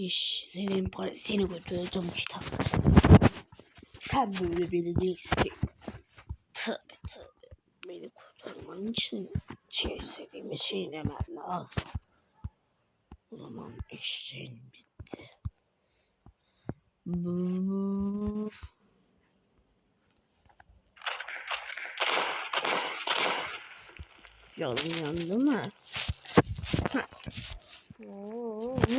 İş senin para seni götüreceğim kitap. Sen böyle beni değilsin. Tabi tabi. Beni kurtarman için şey istediğimi çiğnemen lazım. O zaman işin bitti. Canım yandı mı? What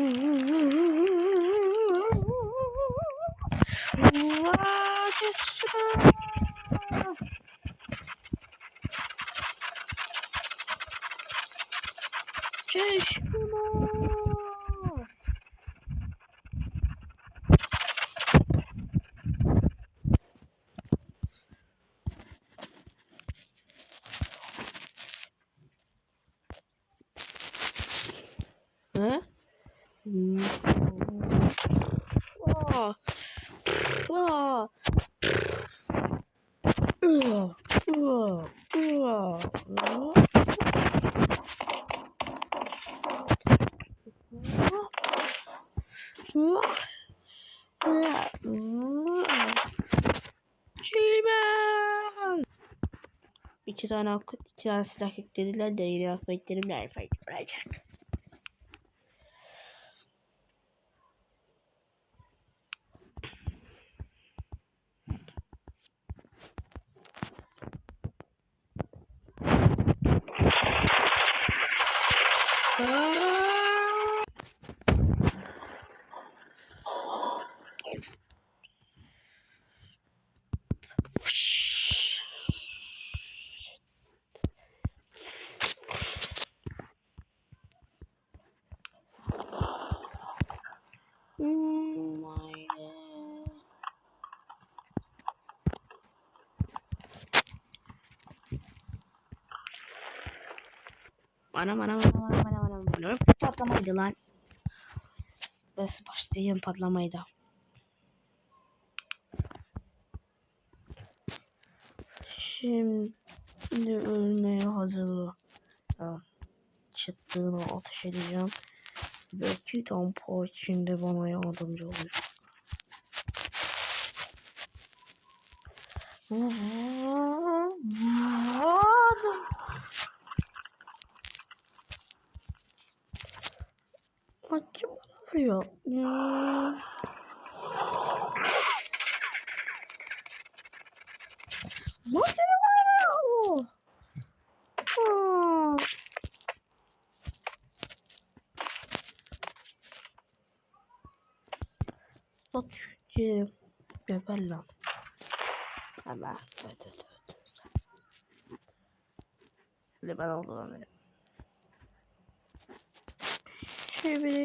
is Aa. Aa. Şeymen. İki tane akut, iki tane silah yüklediler de yine akıtlarım nerede olacak? Bana bana bana bana bana bana bana patlamaydı lan. Bas başlayayım patlamaydı. Şimdi ölmeye hazırlı. Tamam. Çıktığını ateş edeceğim. Belki tampa içinde bana yardımcı olacak. Açım vuruyor. Hmm. O. Aa. Sat şu Geber lan. Hemen. Evet evet evet. Hadi ben oldu lan benim. Şöyle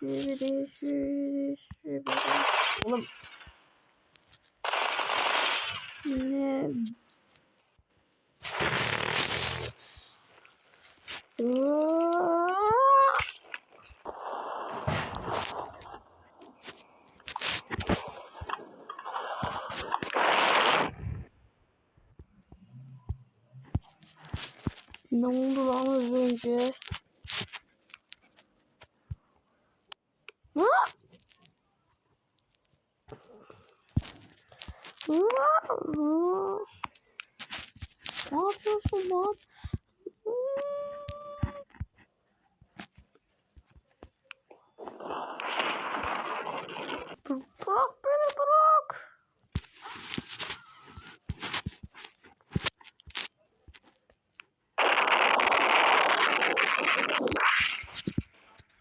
şöyle şöyle şöyle Oğlum. Ne? Ne oldu lan az önce? Ha? Ha? Ne yapıyorsun lan? Bırak beni bırak.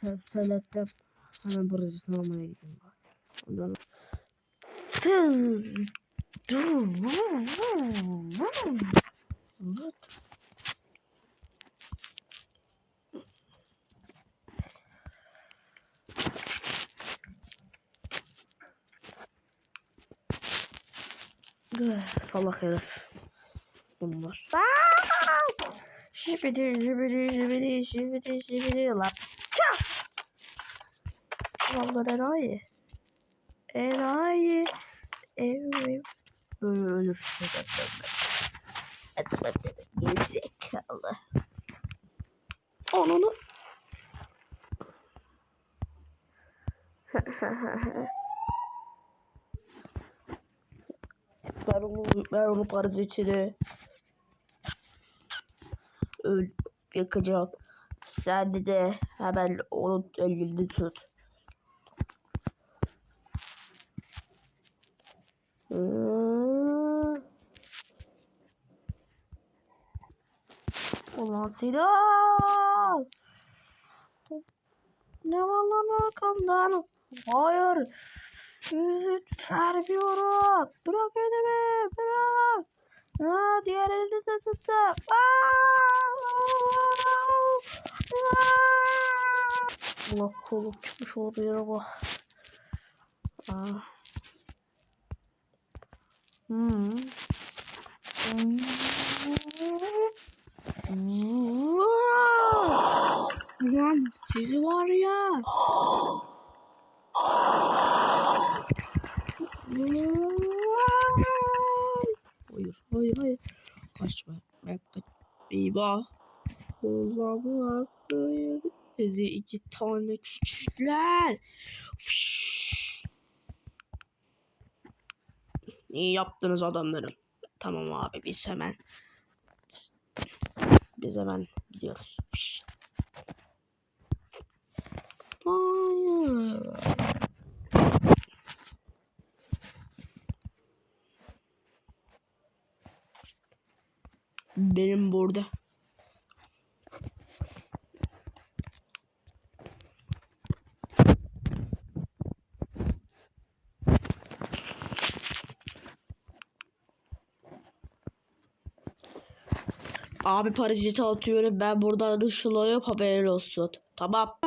Sen söylettim. Hemen burası almaya gideyim. Ondan. Dur. Salak herif. Bunlar. Şibidi şibidi şibidi şibidi şibidi lan. Vallahi enayi. Enayi. Ev. Böyle ölür. Gerizekalı. Onunu. ben onu, ben onu parazitini öl yakacağım. Sen de hemen onun elini tut. Ulan Sinan! Ne var lan arkamdan? Hayır. Yüzü serbiyorum. Bırak elimi. Bırak. Ha, diğer elini de tuttu. Allah kolum çıkmış oldu yere bak. Aa. Hmm. Ulan sizi var ya. Hayır, hayır, hayır. Kaçma. Ben kaç. Eyvah. Olamaz. Sizi iki tane küçükler. Fış. İyi yaptınız adamlarım. Tamam abi biz hemen biz hemen gidiyoruz. Benim burada. Abi paraziti atıyorum ben buradan ışınlanıyorum haberin olsun. Tamam.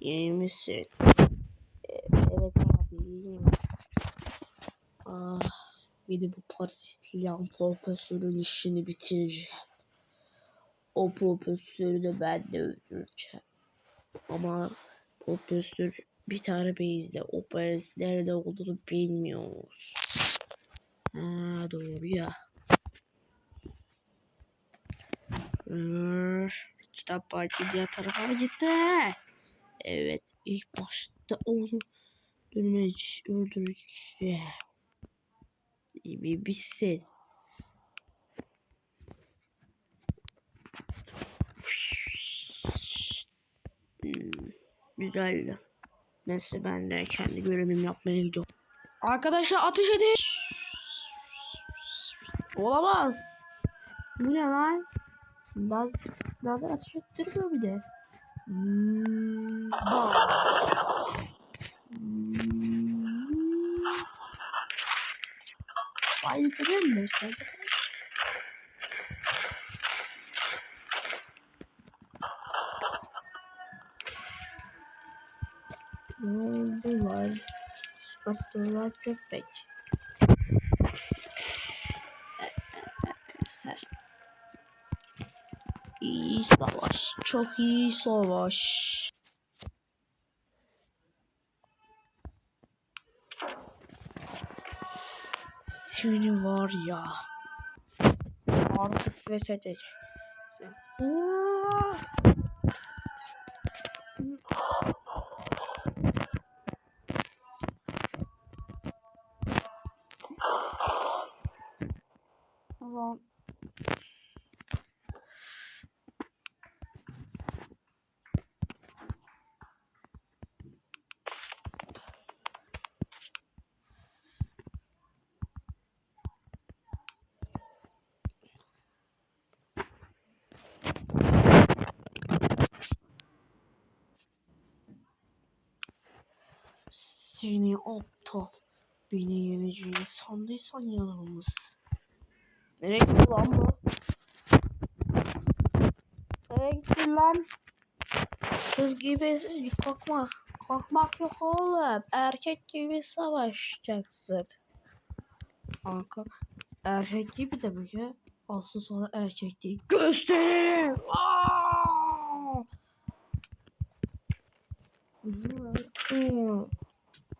İyi misin? Evet abi iyiyim. Ah, bir de bu parazitli yan profesörün işini bitireceğim. O profesörü de ben de öldüreceğim. Ama profesör bir tane beyizde o parazit nerede olduğunu bilmiyoruz. Ha, doğru ya. Kitap belki diğer tarafa mı gitti? Evet ilk başta onu öldürmeye öldüreceğim. İyi bir bilsin. Güzeldi. Neyse ben de kendi görevimi yapmaya gidiyorum. Arkadaşlar ateş edin. Olamaz. Bu ne lan? Laz, lazer ateş ettirmiyor bir de. Hmm, bak. Hmm. Mı sen? Ne oldu lan? Süper sığınak köpek. İyi savaş. Çok iyi savaş. Seni var ya. Artık feshedeceksin. Aa! Ulan. Seni aptal. Beni yeneceğini sandıysan yanılmışsın. Nereye gitti lan bu? Nereye gittin lan? Kız gibi korkma. Korkmak yok oğlum. Erkek gibi savaşacaksın. Kanka erkek gibi demek ya. Aslı sana erkek değil. Gösteririm. Aa!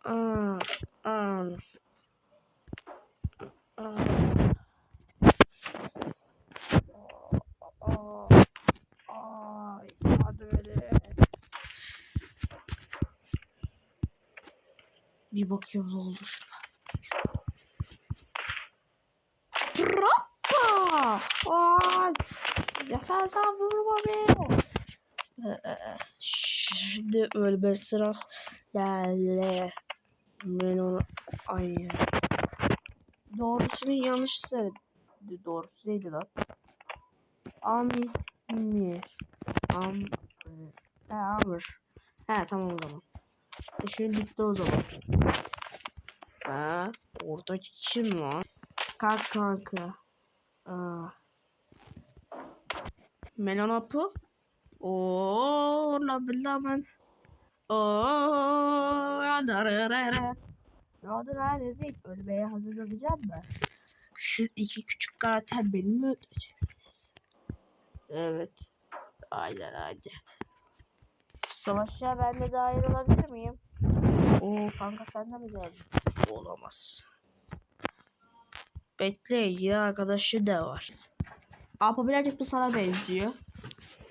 Aa, aa. Aa. Bir bakıyorum ne oldu şuna. Hoppa! Ay! Yakardan vurma beni. Ee, e, Şimdi ölme sırası geldi. Ben onu... Ay. Doğrusunu yanlış söyledi. Doğrusu neydi lan? Ami mi? Am He Amr. He tamam o zaman. İşin bitti o zaman. Ha, oradaki kim lan? Kalk kanka. Aa. Melon apı? Oo, la billah ben. Oo, ya da re re re. Ne oldu lan Ezil? Ölmeye hazırlanacak mı? Siz iki küçük karakter beni mi öldüreceksiniz? Evet. Aynen aynen. Savaşa ben de dahil olabilir miyim? Oo kanka sen de mi geldin? Olamaz. Bekle yine arkadaşı da var. Apa birazcık bu sana benziyor.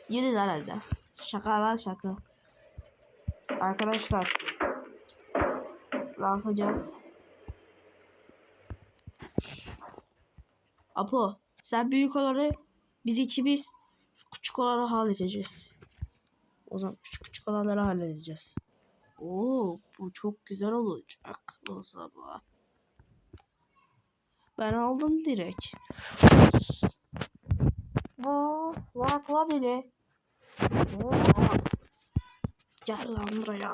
Yeni herhalde. Şaka lan şaka. Arkadaşlar. Ne? Apo sen büyük olanı biz ikimiz küçük olanı halledeceğiz. O zaman küçük küçük olanları halledeceğiz. Oo bu çok güzel olacak o zaman. Ben aldım direkt. Aa, bırakma beni. Aa, Gel lan buraya.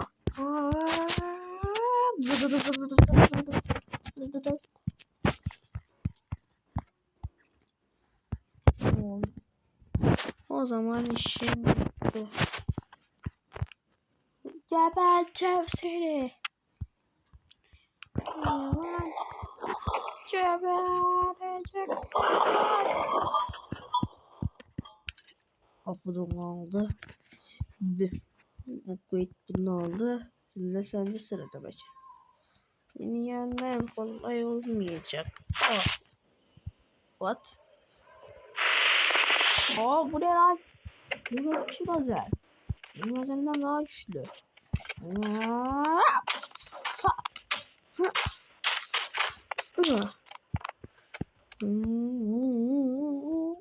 O zaman işim bitti. Geberteceğim seni. Gebereceksin. Hafızım aldı. Bir bu kuyut bunu aldı. Şimdi sence sıra demek. Beni yenmem kolay olmayacak. Oh. What? Aa bu ne lan? Bu ne biçim lazer? Benim lazerimden daha güçlü. Sat. Hmm, hmm,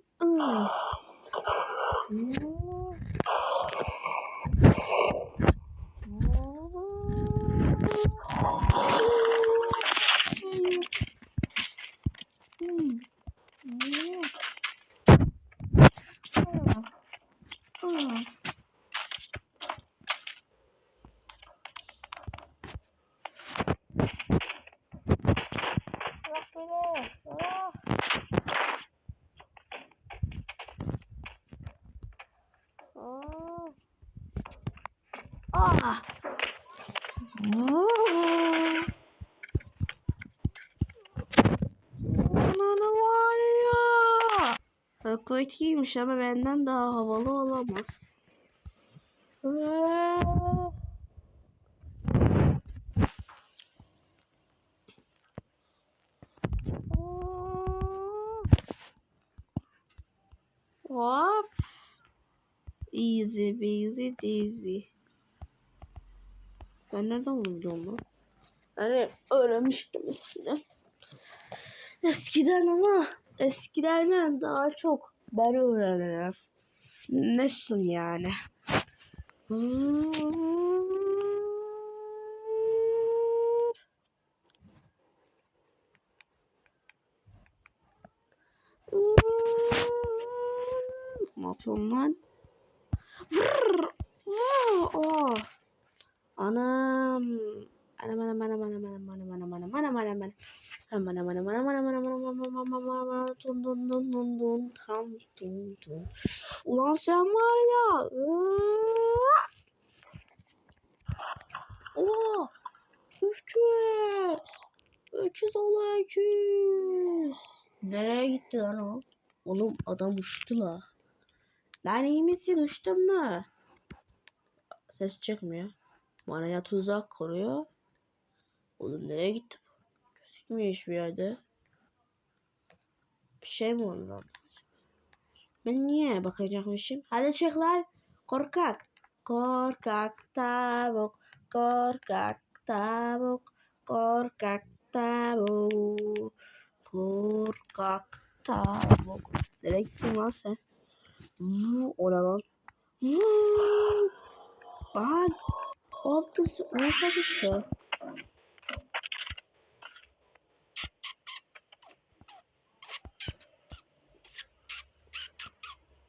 hmm. Ah! Aa! Ananı var ya. İyiymiş ama benden daha havalı olamaz. Hop. Easy easy easy. Sen nereden bunu biliyorsun? Hani öğrenmiştim eskiden. Eskiden ama eskiden daha çok ben öğrenirim. Nasıl yani? Ne yapıyorsun lan? Vırr, vırr, oh. Anam. Anam anam anam anam anam anam anam anam anam anam anam. Aman aman aman aman aman aman aman aman aman aman dun dun dun dun dun tam dun dun. Ulan sen var ya. ıı. Oo. Öküz. Öküz ola öküz. Nereye gitti lan o? Oğlum adam uçtu la. Lan iyi misin uçtun mu? Ses çıkmıyor. Bana ya tuzak kuruyor Oğlum nereye gitti? Gözükmüyor hiçbir yerde. Bir şey mi oldu? Ben niye bakacakmışım? Hadi çık lan. Korkak. Korkak tavuk. Korkak tavuk. Korkak tavuk. Korkak tavuk. Nereye gittin lan sen? Vuu, o ne lan? Vuu. Lan. Ne yaptın? Nasıl işte? Hmm. Ah. Aa. Hmm.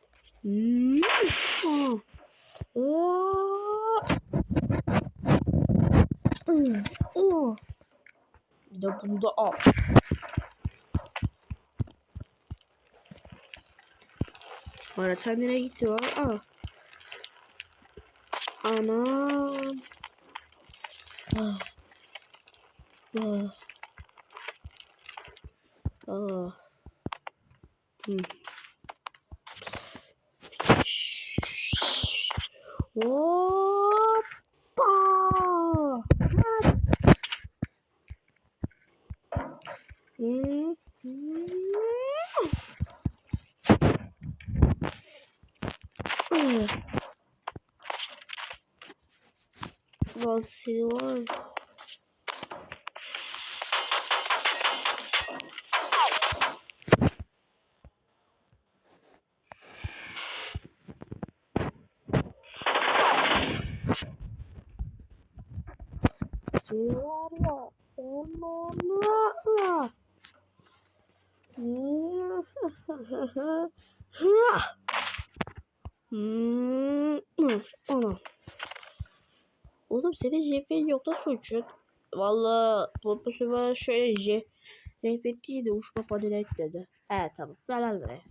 Oh. Bir de bunu da al. Öğretmen nereye gitti lan? Al. Anam. Ah. Ah. Hmm. Hoppa! Hmm. Hmm. Lan seni var. ya. Seni var ya. Onlarla. Hmm. Hmm. Ana. Oğlum senin JP'in yok da suçun. Valla bu sefer şöyle J. JP değil de uçma padine dedi. He tamam. Ver lan buraya.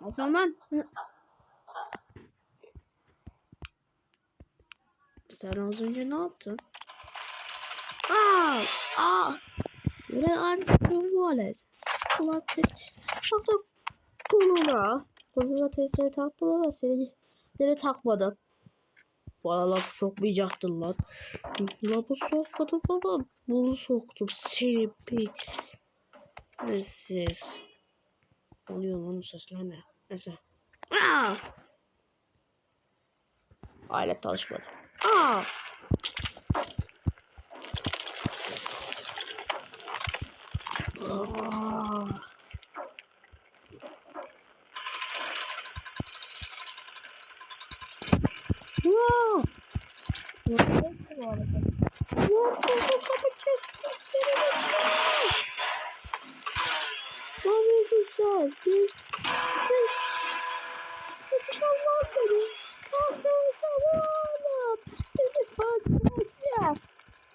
Ne yapıyorsun lan? Sen az önce ne yaptın? Aa! Aa! Yine antikum wallet. Ulan test taktım koluna. Koluna testleri taktım ama seni, seni takmadım. Bana laf sokmayacaktın lan. Lafı sokmadım ama bunu soktum. Seni bir... Siz. Oluyor lan sesler ne? Neyse. Aa! Alet çalışmadı. Aa! Aa! Ne yapıyorsun sen? Bir... Bir... Bir şey var seni. Seni fazla.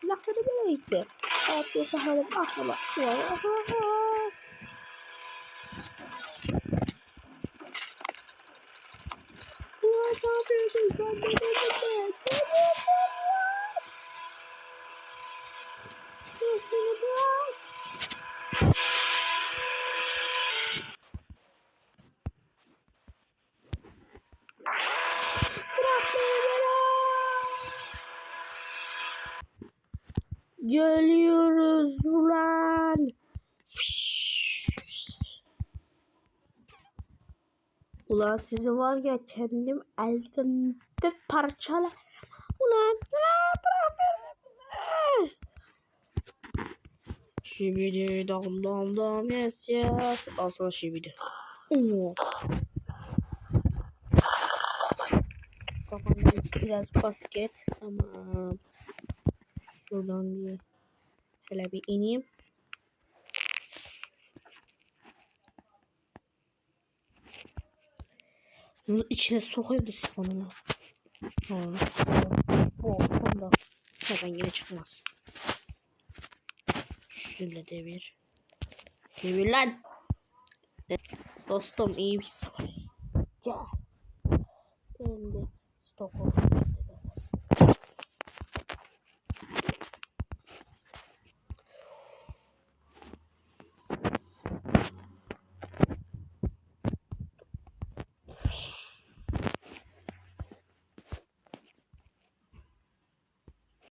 Lafını bile gitti. Artıyorsa halim aklıma. Bu ne yapıyorsun sen? Ne yapıyorsun? Seni bırak. Bırak beni bırak. Geliyoruz ulan. Ulan sizi var ya kendim elimde parçala. Ulan. Şibidi dam dam dam yes yes. Al sana şibidi. Kafamda biraz basket. Tamam. Şuradan bir hele bir ineyim. Bunu içine sokayım da sifonunu. Tamam. Oh, tamam. Hemen yine çıkmaz. Şöyle devir. Devir lan. Dostum iyi misin? Gel.